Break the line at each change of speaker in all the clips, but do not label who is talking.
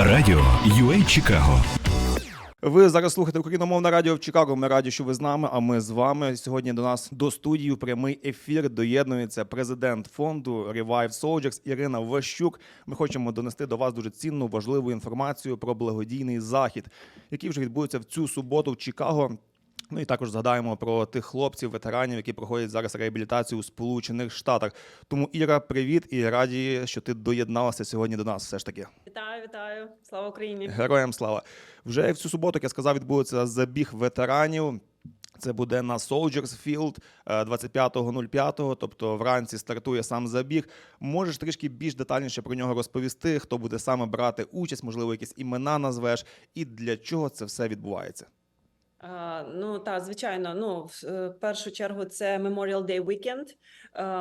Радіо UA Чикаго.
Ви зараз слухаєте Україномовне радіо в Чикаго. Ми раді, що ви з нами. А ми з вами сьогодні до нас до студії в прямий ефір доєднується президент фонду Revive Soldiers Ірина Ващук. Ми хочемо донести до вас дуже цінну важливу інформацію про благодійний захід, який вже відбудеться в цю суботу в Чикаго. Ну і також згадаємо про тих хлопців, ветеранів, які проходять зараз реабілітацію у Сполучених Штатах. Тому Іра, привіт і раді, що ти доєдналася сьогодні до нас. Все ж таки.
Вітаю, вітаю! Слава Україні!
Героям слава! Вже в цю суботу, як я сказав, відбудеться забіг ветеранів. Це буде на Soldiers Field е, 25.05, тобто вранці стартує сам забіг. Можеш трішки більш детальніше про нього розповісти, хто буде саме брати участь, можливо, якісь імена назвеш, і для чого це все відбувається.
Ну так, звичайно. Ну, в е, першу чергу, це Memorial Day Weekend.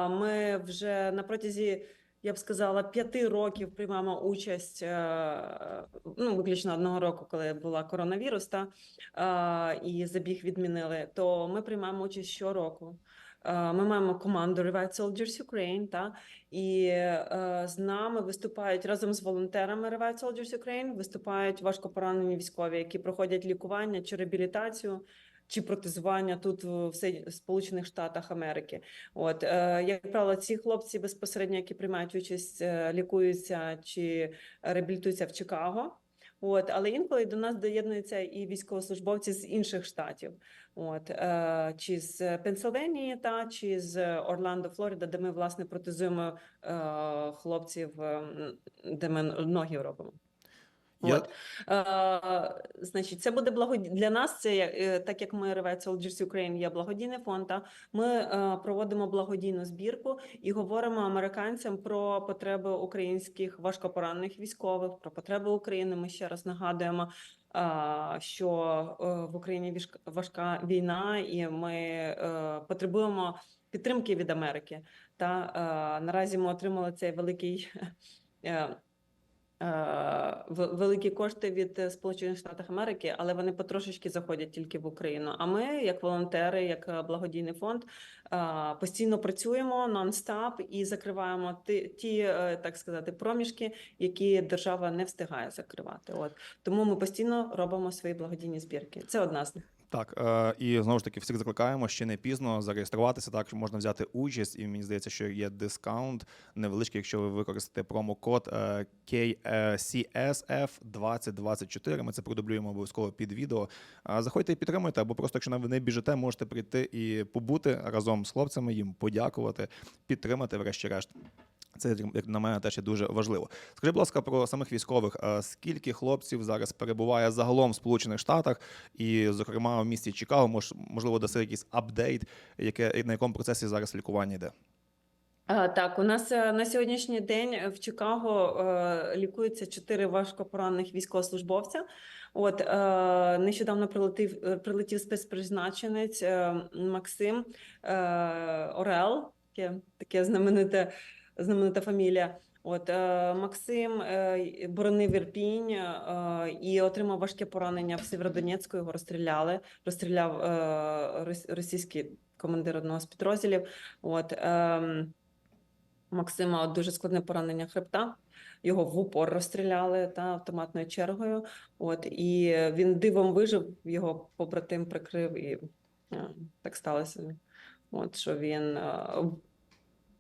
Ми вже на протязі, я б сказала, п'яти років приймаємо участь. е, Ну, виключно одного року, коли була коронавірус, та і забіг відмінили. То ми приймаємо участь щороку. Е, Ми маємо команду Revive Soldiers Ukraine, та і е, з нами виступають разом з волонтерами Revive Soldiers Ukraine, виступають важкопоранені військові, які проходять лікування чи реабілітацію. Чи протезування тут в Сполучених Штатах Америки, от е, як правило, ці хлопці безпосередньо, які приймають участь, лікуються чи реабілітуються в Чикаго. От, але інколи до нас доєднуються і військовослужбовці з інших штатів, от е, чи з Пенсильванії, та чи з Орландо, Флорида, де ми власне протезуємо е, хлопців, е, де ми ноги робимо. От. Е, значить, це буде благоді... для нас. Це е, так як ми Revive Soldiers Ukraine є благодійний фонд. Та ми е, проводимо благодійну збірку і говоримо американцям про потреби українських важкопоранених військових, про потреби України. Ми ще раз нагадуємо. Що е, в Україні важка війна, і ми е, потребуємо підтримки від Америки. Та е, наразі ми отримали цей великий великі кошти від е, Сполучених Штатів Америки, але вони потрошечки заходять тільки в Україну. А ми, як волонтери, як е, благодійний фонд, е, постійно працюємо нон-стап і закриваємо ті, ті, е, так сказати, проміжки, які держава не встигає закривати. От тому ми постійно робимо свої благодійні збірки. Це одна з них.
Так, е, і знову ж таки всіх закликаємо ще не пізно зареєструватися. Так що можна взяти участь, і мені здається, що є дискаунт невеличкий, якщо ви використаєте промокод е, KCSF 2024. Ми це продублюємо обов'язково під відео. А Заходьте і підтримуйте, або просто якщо ви не біжите, можете прийти і побути разом з хлопцями, їм подякувати, підтримати, врешті-решт. Це як на мене теж дуже важливо. Скажи, будь ласка, про самих військових. Скільки хлопців зараз перебуває загалом в Сполучених Штатах, і, зокрема, в місті Чикаго, мож, можливо, даси якийсь апдейт, яке на якому процесі зараз лікування йде?
Так, у нас е, на сьогоднішній день в Чикаго е, лікується чотири важкопоранених військовослужбовця. От е, нещодавно прилетів прилетів спецпризначенець Максим Орел, таке, таке знамените, знаменита фамілія. От е, Максим е, боронив Ірпінь е, і отримав важке поранення в Сєвєродонецьку. Його розстріляли. Розстріляв російський командир одного з підрозділів. От ем, Максима дуже складне поранення хребта. Його в упор розстріляли та автоматною чергою. От і він дивом вижив, його побратим прикрив, і так сталося. От що він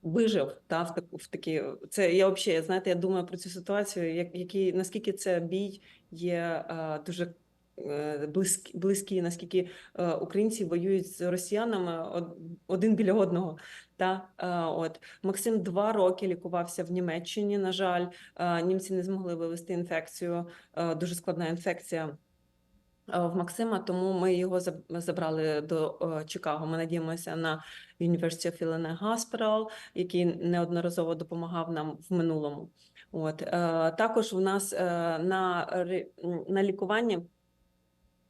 вижив та в таку в такі. Це я взагалі, знаєте, я думаю про цю ситуацію, як який наскільки це бій є е, дуже. е, Близькі, близькі, наскільки е, українці воюють з росіянами один біля одного. Та от Максим два роки лікувався в Німеччині. На жаль, німці не змогли вивести інфекцію. Дуже складна інфекція в Максима, тому ми його забрали до е, Чикаго. Ми надіємося на University of Illinois Hospital, який неодноразово допомагав нам в минулому. От е, також у нас е, на, на лікуванні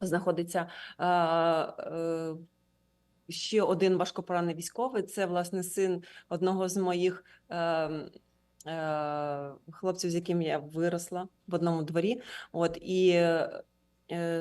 знаходиться. е, е, Ще один важкопоранений військовий. Це власне син одного з моїх е, е, хлопців, з яким я виросла в одному дворі. От і е,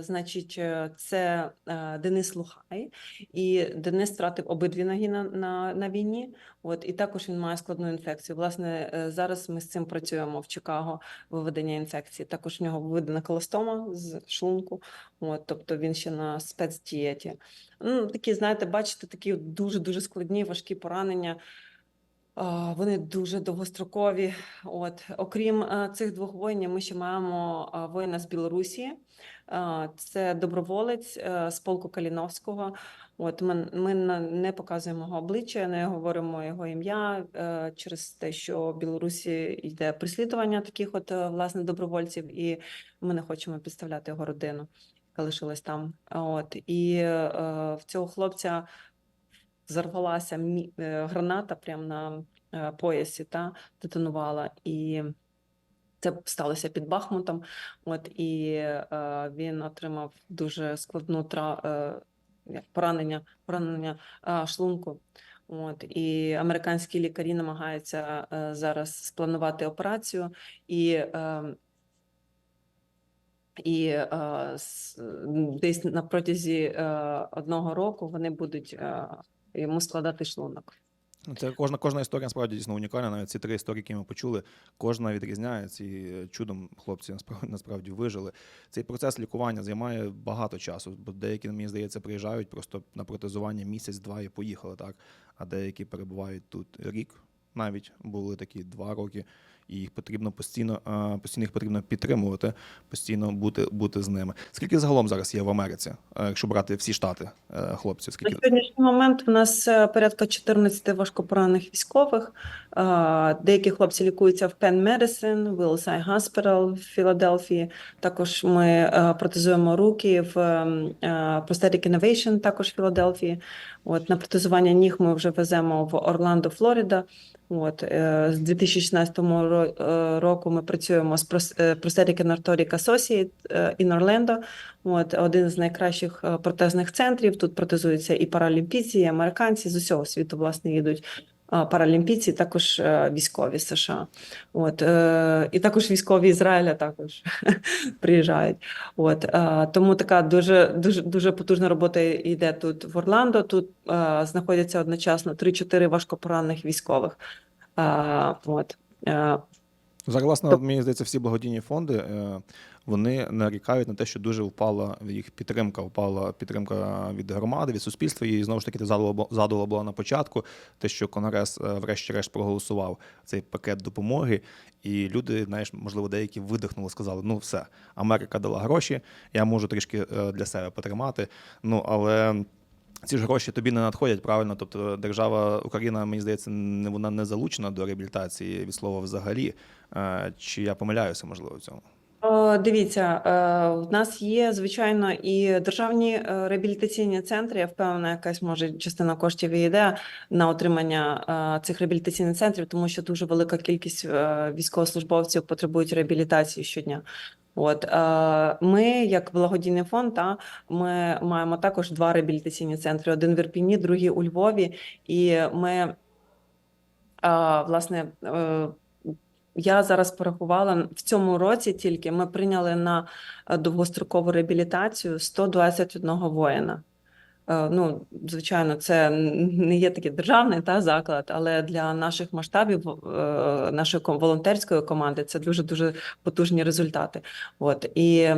значить, е, це е, Денис Лухай, і Денис втратив обидві ноги на, на, на війні. От і також він має складну інфекцію. Власне, е, зараз ми з цим працюємо в Чикаго. Виведення інфекції. Також в нього виведена колостома з шлунку. От, тобто він ще на спецдієті. Ну, такі, знаєте, бачите, такі дуже дуже складні, важкі поранення. Вони дуже довгострокові. От окрім е, цих двох воїнів, ми ще маємо воїна з Білорусі. Це доброволець е, з полку Каліновського. От ми, ми не показуємо його обличчя, не говоримо його ім'я е, через те, що в Білорусі йде переслідування таких от е, власне добровольців, і ми не хочемо підставляти його родину, яка лишилась там. От і в цього хлопця зарвалася граната прямо на поясі та детонувала. І це сталося під Бахмутом. От і е, він отримав дуже складну тра... е, поранення, поранення е, шлунку. От і американські лікарі намагаються е, зараз спланувати операцію і. Е, і е, десь на протязі е, одного року вони будуть е, йому складати шлунок.
Це кожна, кожна історія насправді дійсно унікальна. Навіть ці три історії, які ми почули, кожна відрізняється. І е, чудом хлопці насправді вижили. Цей процес лікування займає багато часу, бо деякі, мені здається, приїжджають просто на протезування місяць-два і поїхали, так. А деякі перебувають тут рік, навіть були такі два роки, і їх потрібно постійно, постійно їх потрібно підтримувати, постійно бути, бути з ними. Скільки загалом зараз є в Америці, е, якщо брати всі штати е, хлопців?
На
Скільки
сьогоднішній момент у нас е, порядка 14 важкопоранених військових. Деякі хлопці лікуються в Penn Medicine, Wills Hospital в Філадельфії. Також ми протезуємо руки в ем, Prosthetic Innovation, також в Філадельфії. От на протезування ніг ми вже веземо в Орландо, Флорида. От е, з 2016 ро- е, року ми працюємо з Нарторіка Prosthetic and Orthotic Associate е, in. От один з найкращих е, протезних центрів. Тут протезуються і паралімпійці, і американці з усього світу, власне, їдуть. Паралімпійці, також е, військові США. От, е, і також військові Ізраїля також приїжджають. От, е, тому така дуже, дуже, дуже потужна робота йде тут в Орландо. Тут знаходяться одночасно 3-4 важкопоранених військових. От, Тоб-
мені здається, всі благодійні фонди вони нарікають на те, що дуже впала їх підтримка, впала підтримка від громади, від суспільства. І знову ж таки, ти задала, була на початку, те, що Конгрес, е, врешті-решт, проголосував цей пакет допомоги, і люди, знаєш, можливо, деякі видихнули, сказали: ну все, Америка дала гроші, я можу трішки е, для себе потримати. Ну але. Ці ж гроші тобі не надходять правильно. Тобто держава Україна, мені здається, не вона не залучена до реабілітації від слова взагалі. Е, Чи я помиляюся, можливо, в цьому?
О, Дивіться, е, в нас є звичайно і державні е, реабілітаційні центри. Я впевнена, якась може частина коштів і йде на отримання е, цих реабілітаційних центрів, тому що дуже велика кількість е, військовослужбовців потребують реабілітації щодня. От е, ми, як благодійний фонд, та ми маємо також два реабілітаційні центри: один в Ірпіні, другий у Львові. І ми власне, е, я зараз порахувала в цьому році тільки ми прийняли на е, довгострокову реабілітацію 121 воїна. Е, Ну, звичайно, це не є такий державний та заклад, але для наших масштабів е, нашої волонтерської команди це дуже дуже потужні результати. От і,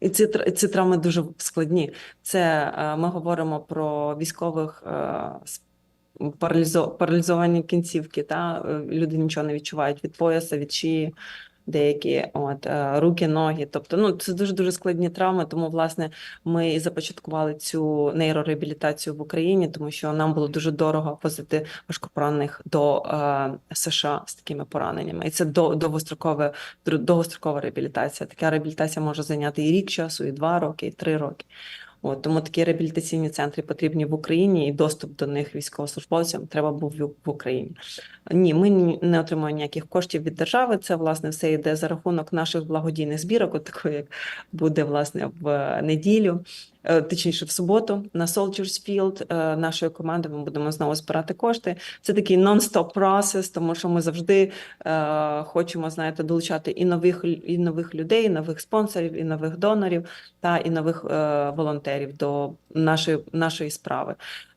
і, ці, ці травми дуже складні. Це ми говоримо про військових паралізовані кінцівки. Та е, люди нічого не відчувають від пояса, від шиї. Деякі от е, руки, ноги, тобто ну це дуже дуже складні травми. Тому власне ми і започаткували цю нейрореабілітацію в Україні, тому що нам було дуже дорого возити важкопоранених до е, США з такими пораненнями, і це до довгострокове довгострокова реабілітація. Така реабілітація може зайняти і рік часу, і два роки, і три роки. От, тому такі реабілітаційні центри потрібні в Україні, і доступ до них військовослужбовцям треба був в Україні. Ні, ми не отримуємо ніяких коштів від держави. Це власне все йде за рахунок наших благодійних збірок, от такої як буде власне в неділю, е, точніше в суботу на Soldiers Field нашою нашої команди. Ми будемо знову збирати кошти. Це такий нон-стоп процес, тому що ми завжди е, хочемо знаєте, долучати і нових і нових людей, і нових спонсорів, і нових донорів та і нових е, волонтерів до нашої нашої справи.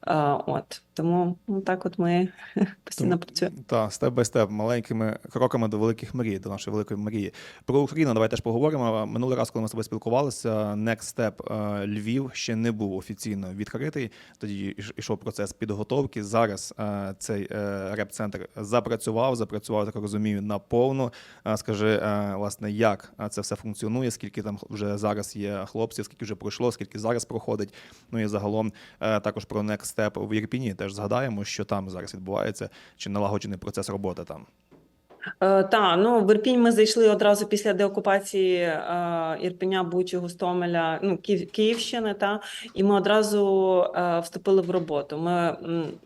Е, от тому ну, так, от ми постійно працюємо.
Так, степ бай степ, маленькими кроками до великих мрій, до нашої великої мрії. Про Україну давай теж поговоримо. Минулий раз, коли ми з тобою спілкувалися, Next Step е, Львів ще не був офіційно відкритий. Тоді ішов процес підготовки. Зараз е, цей реп-центр запрацював, запрацював, так розумію, наповну. Скажи, власне, як це все функціонує, скільки там вже зараз є хлопців, скільки вже пройшло, скільки зараз проходить. Ну і загалом також про Next Step в Ірпіні теж згадаємо, що там зараз відбувається, чи налагоджений процес роботи там.
Е, та, ну в Ірпінь ми зайшли одразу після деокупації е, Ірпеня, Бучі, Гостомеля, ну Київ, Київщини, та і ми одразу е, вступили в роботу. Ми,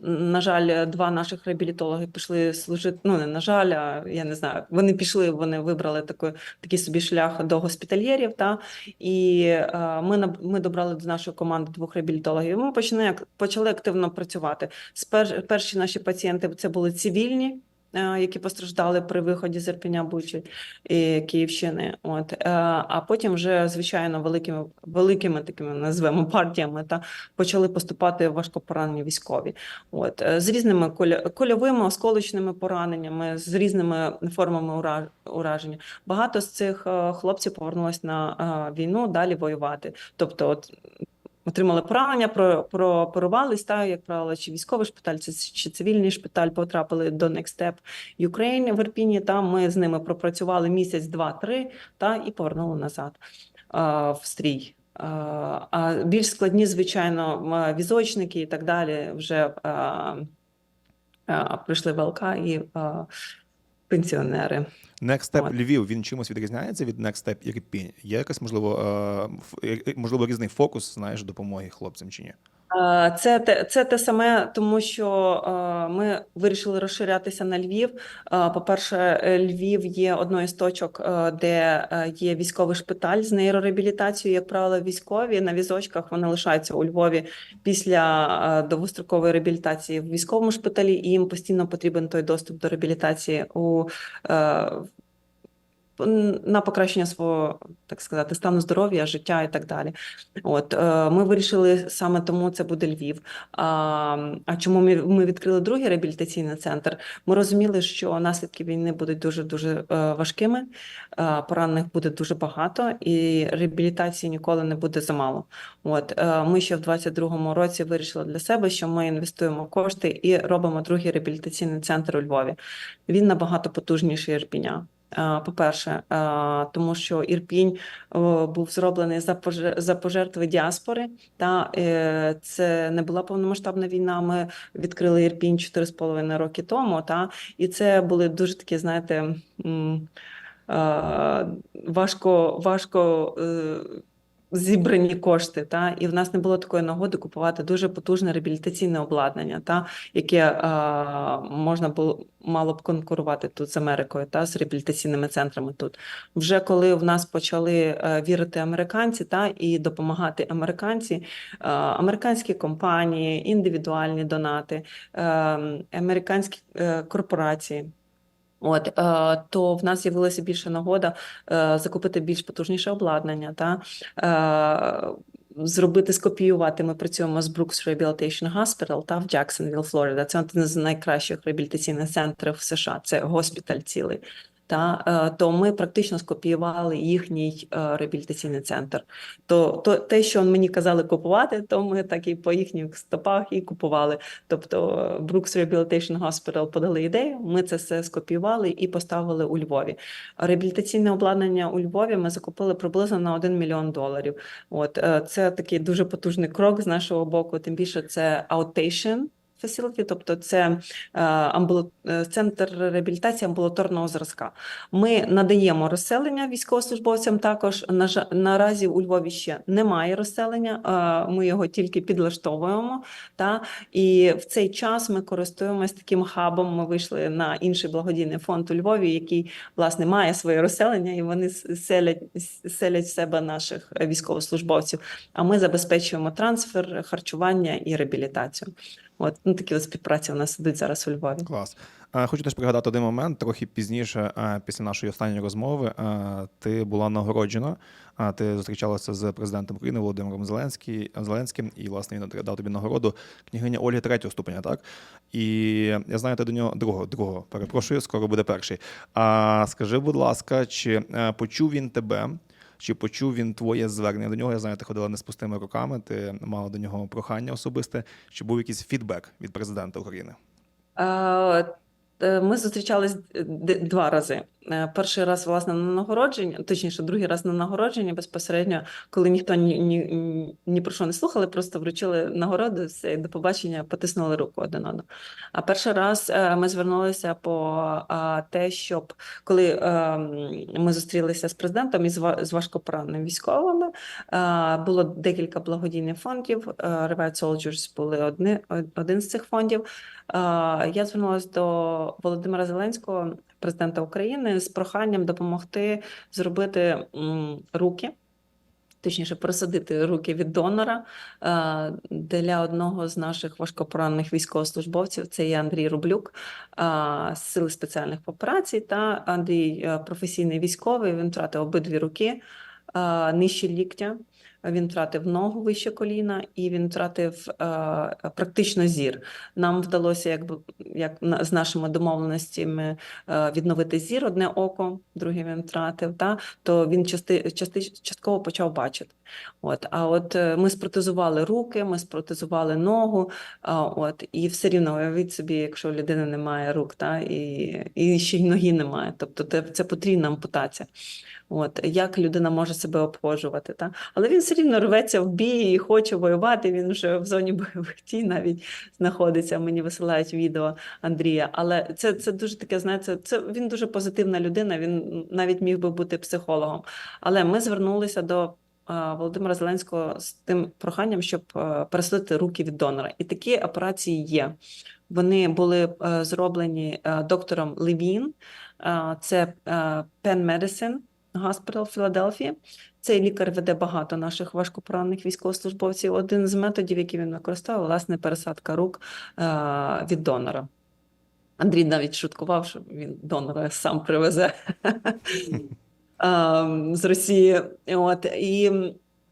на жаль, два наших реабілітологи пішли служити. Ну не на жаль, а я не знаю. Вони пішли, вони вибрали такий, такий собі шлях до госпітальєрів. Та і е, ми ми добрали до нашої команди двох реабілітологів. Ми почали почали активно працювати. Спер, перші наші пацієнти це були цивільні які постраждали при виході з Ірпеня Бучі і Київщини. От е, а потім вже звичайно великими великими такими назвемо партіями та почали поступати важкопоранені військові. От е, з різними кольовими осколочними пораненнями, з різними формами ураження. Багато з цих е, хлопців повернулось на е, війну далі воювати. Тобто, от отримали поранення, про, прооперувались, та, як правило, чи військовий шпиталь, чи, чи цивільний шпиталь потрапили до Next Step Ukraine в Ірпіні. Там ми з ними пропрацювали місяць, два-три, та і повернули назад а, в стрій. А, більш складні, звичайно, візочники і так далі вже а, а, прийшли в ЛК і а, пенсіонери.
Next Step
От.
Львів він чимось відрізняється від Next Step Ірпінь? Є якась можливо, е, е, можливо різний фокус, знаєш, допомоги хлопцям чи ні?
Це те, це те саме, тому що ми вирішили розширятися на Львів. По-перше, Львів є одною з точок, де є військовий шпиталь з нейрореабілітацією. Як правило, військові на візочках вони лишаються у Львові після довгострокової реабілітації в військовому шпиталі, і їм постійно потрібен той доступ до реабілітації у на покращення свого, так сказати, стану здоров'я, життя і так далі. От е, ми вирішили саме тому це буде Львів. А, чому ми, ми відкрили другий реабілітаційний центр? Ми розуміли, що наслідки війни будуть дуже дуже важкими, е, поранених буде дуже багато, і реабілітації ніколи не буде замало. От е, ми ще в 22-му році вирішили для себе, що ми інвестуємо кошти і робимо другий реабілітаційний центр у Львові. Він набагато потужніший Ірпіня. Е, По-перше, е, тому що Ірпінь був зроблений за поже- за пожертви діаспори. Та е, це не була повномасштабна війна. Ми відкрили Ірпінь 4,5 роки тому. Та і це були дуже такі, знаєте, е, важко, важко. Зібрані кошти, та і в нас не було такої нагоди купувати дуже потужне реабілітаційне обладнання, та яке е, можна було мало б конкурувати тут з Америкою та з реабілітаційними центрами тут. Вже коли в нас почали е, вірити американці та і допомагати американці, е, американські компанії, індивідуальні донати, е, американські е, корпорації. От, е, то в нас з'явилася більша нагода е, закупити більш потужніше обладнання та е, зробити скопіювати. Ми працюємо з Brooks Rehabilitation Hospital та в Джексонвіл, Флорида. Це один з найкращих реабілітаційних центрів в США. Це госпіталь цілий. Та е, то ми практично скопіювали їхній е, реабілітаційний центр. То, то те, що мені казали купувати, то ми так і по їхніх стопах і купували. Тобто е, Brooks Rehabilitation Hospital подали ідею, ми це все скопіювали і поставили у Львові. Реабілітаційне обладнання у Львові ми закупили приблизно на 1 мільйон доларів. От це такий дуже потужний крок з нашого боку. Тим більше це outpatient Facility, тобто це е, амбуло- е, центр реабілітації амбулаторного зразка. Ми надаємо розселення військовослужбовцям також. На жа- наразі у Львові ще немає розселення, е, ми його тільки підлаштовуємо. Та? І в цей час ми користуємось таким хабом. Ми вийшли на інший благодійний фонд у Львові, який власне має своє розселення, і вони селять, селять в себе наших військовослужбовців. А ми забезпечуємо трансфер, харчування і реабілітацію. От ну такі от співпраці у нас ідуть зараз у Львові.
Клас. Хочу теж пригадати один момент. Трохи пізніше, після нашої останньої розмови, ти була нагороджена. Ти зустрічалася з президентом України Володимиром Зеленським, і власне він дав тобі нагороду княгиня Ольги третього ступеня, так? І я знаю, ти до нього другого, другого, перепрошую, скоро буде перший. А скажи, будь ласка, чи е, почув він тебе? Чи почув він твоє звернення до нього? Я знаю, ти ходила не з пустими руками, ти мала до нього прохання особисте. Чи був якийсь фідбек від президента України?
Е, е, Ми зустрічались два рази. Е, Перший раз, власне, на нагородження, точніше, другий раз на нагородження безпосередньо, коли ніхто ні, ні, ні про що не слухали, просто вручили нагороду, все, і до побачення, потиснули руку один одному. А перший раз е, ми звернулися по те, щоб коли е, ми зустрілися з президентом і з ва- з важкопораненими військовими, було декілька благодійних фондів. Revive Soldiers були одни, один з цих фондів. Я звернулася до Володимира Зеленського, президента України, з проханням допомогти зробити руки. Точніше, присадити руки від донора е, для одного з наших важкопоранених військовослужбовців. Це є Андрій Рублюк е, з сили спеціальних операцій. Та Андрій е, професійний військовий. Він втратив обидві руки нижче ліктя. Він втратив ногу вище коліна, і він втратив е, практично зір. Нам вдалося, як на- з нашими домовленостями е, відновити зір одне око, друге він втратив. Та то він части, части, частково почав бачити. От, а от е, ми спротезували руки, ми спротезували ногу. А, от, і все рівно уявіть собі, якщо у людини немає рук, та, і, і ще й ноги немає. Тобто це потрібна ампутація. От, як людина може себе обходжувати. Та? Але він все рівно рветься в бій і хоче воювати. Він вже в зоні бойових дій навіть знаходиться. Мені висилають відео Андрія. Але це, це дуже таке, знаєте, це він дуже позитивна людина. Він навіть міг би бути психологом. Але ми звернулися до. е, Володимира Зеленського з тим проханням, щоб е, руки від донора, і такі операції є. Вони були е, зроблені доктором Левін, це Penn Medicine Hospital в Філадельфії. Цей лікар веде багато наших важкопоранених військовослужбовців. Один з методів, які він використовував, власне, пересадка рук е, від донора. Андрій навіть шуткував, що він донора сам привезе ем, з Росії. От і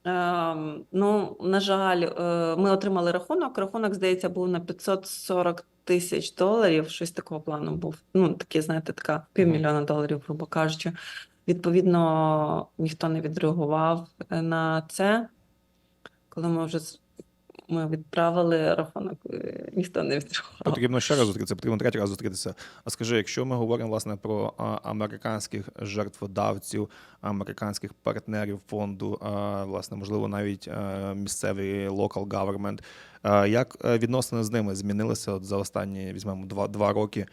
ем, ну, на жаль, е, ми отримали рахунок. Рахунок, здається, був на 540 тисяч доларів. Щось такого плану був. Ну, такі, знаєте, така півмільйона доларів, грубо кажучи. Відповідно, ніхто не відреагував е, на це. Коли ми вже ми відправили рахунок, е, ніхто не відреагував.
Потрібно ще раз зустрітися, потрібно третій раз зустрітися. А скажи, якщо ми говоримо власне про американських жертводавців, американських партнерів фонду, власне, можливо, навіть місцевий local government, як е, відносини з ними змінилися от за останні візьмемо два, два роки?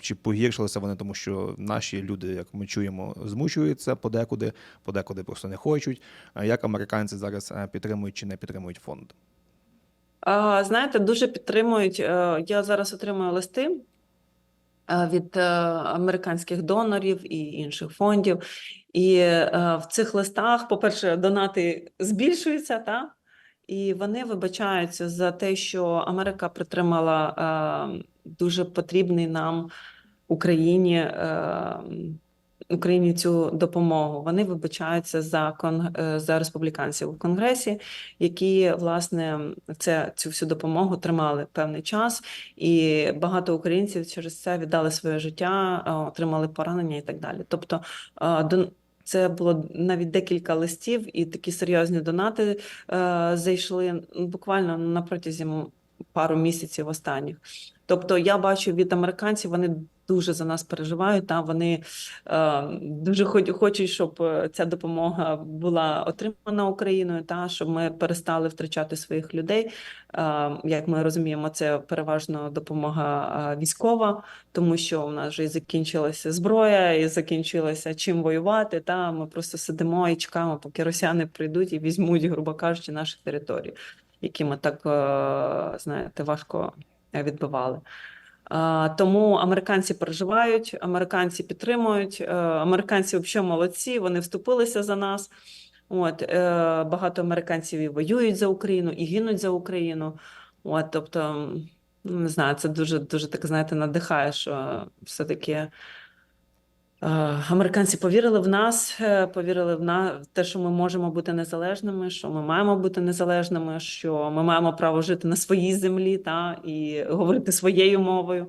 Чи погіршилися вони, тому що наші люди, як ми чуємо, змучуються подекуди, подекуди просто не хочуть. Як американці зараз е, підтримують чи не підтримують фонд?
Знаєте, дуже підтримують. е, Я зараз отримую листи е, від американських донорів і інших фондів. І в цих листах, по-перше, донати збільшуються, та? і вони вибачаються за те, що Америка притримала дуже потрібний нам Україні. е, Україні цю допомогу. Вони вибачаються за кон... е, за республіканців у Конгресі, які власне це цю всю допомогу тримали певний час, і багато українців через це віддали своє життя, е, отримали поранення і так далі. Тобто до це було навіть декілька листів, і такі серйозні донати зайшли буквально на протязі пару місяців останніх. Тобто, я бачу від американців, вони дуже за нас переживають. Та вони е, дуже хоч- хочуть, щоб е, ця допомога була отримана Україною, та щоб ми перестали втрачати своїх людей. Е, як ми розуміємо, це переважно допомога е, військова, тому що у нас вже і закінчилася зброя, і закінчилося чим воювати. Та ми просто сидимо і чекаємо, поки росіяни прийдуть і візьмуть, грубо кажучи, наші території, які ми так е, знаєте важко відбивали. Тому американці переживають, американці підтримують, е, американці взагалі молодці, вони вступилися за нас. От, е, багато американців і воюють за Україну, і гинуть за Україну. От, тобто, не знаю, це дуже, дуже так, знаєте, надихає, що все-таки американці повірили в нас, е, повірили в на в те, що ми можемо бути незалежними, що ми маємо бути незалежними, що ми маємо право жити на своїй землі та, і говорити своєю мовою.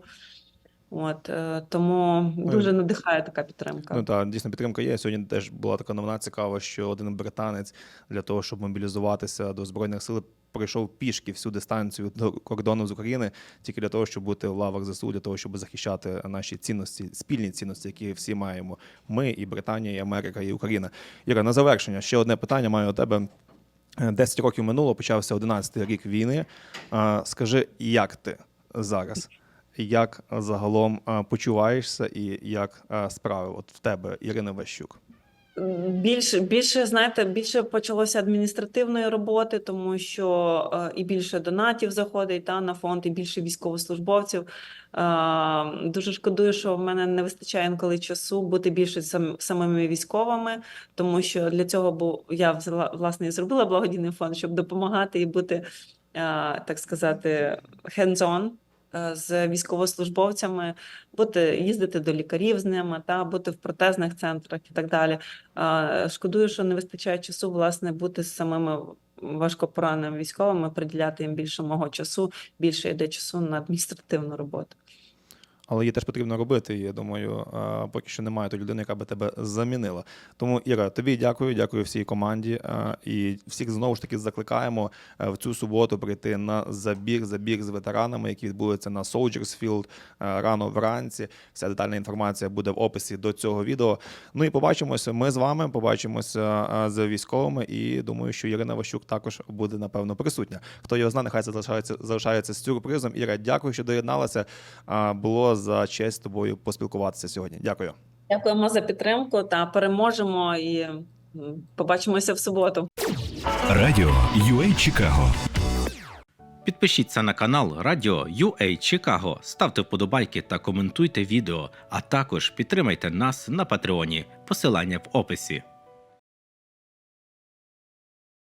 От, е, тому дуже надихає така підтримка.
Ну так, дійсно підтримка є. Сьогодні теж була така новина цікава, що один британець для того, щоб мобілізуватися до збройних сил, пройшов пішки всю дистанцію до кордону з України, тільки для того, щоб бути в лавах ЗСУ, для того, щоб захищати наші цінності, спільні цінності, які всі маємо. Ми і Британія, і Америка, і Україна. Іра, на завершення ще одне питання маю у тебе. Е, 10 років минуло, почався 11 рік війни. Скажи, як ти зараз? Як загалом почуваєшся і як справи от в тебе, Ірина Ващук?
Більше, більше, знаєте, більше почалося адміністративної роботи, тому що е, і більше донатів заходить та, на фонд, і більше військовослужбовців. Е, дуже шкодую, що в мене не вистачає інколи часу бути більше сам, самими військовими, тому що для цього був я взяла власне і зробила благодійний фонд, щоб допомагати і бути, е, так сказати, hands-on з військовослужбовцями, бути їздити до лікарів з ними, та бути в протезних центрах і так далі. Шкодую, що не вистачає часу, власне, бути з самими важкопораненими військовими, приділяти їм більше мого часу, більше йде часу на адміністративну роботу.
Але її теж потрібно робити. Я думаю, поки що немає тої людини, яка би тебе замінила. Тому, Іра, тобі дякую, дякую всій команді. І всіх знову ж таки закликаємо е, в цю суботу прийти на забіг, забіг з ветеранами, який відбудеться на Soldiers е, рано вранці. Вся детальна інформація буде в описі до цього відео. Ну і побачимося. Ми з вами побачимося е, з військовими. І думаю, що Ірина Ващук також буде напевно присутня. Хто його знає, нехай це залишається залишається з сюрпризом. Іра, дякую, що доєдналася. Було за честь з тобою поспілкуватися сьогодні. Дякую.
Дякуємо за підтримку та переможемо і побачимося в суботу.
Радіо UA Чикаго.
Підпишіться на канал Радіо UA Чикаго, ставте вподобайки та коментуйте відео, а також підтримайте нас на Патреоні. Посилання в описі.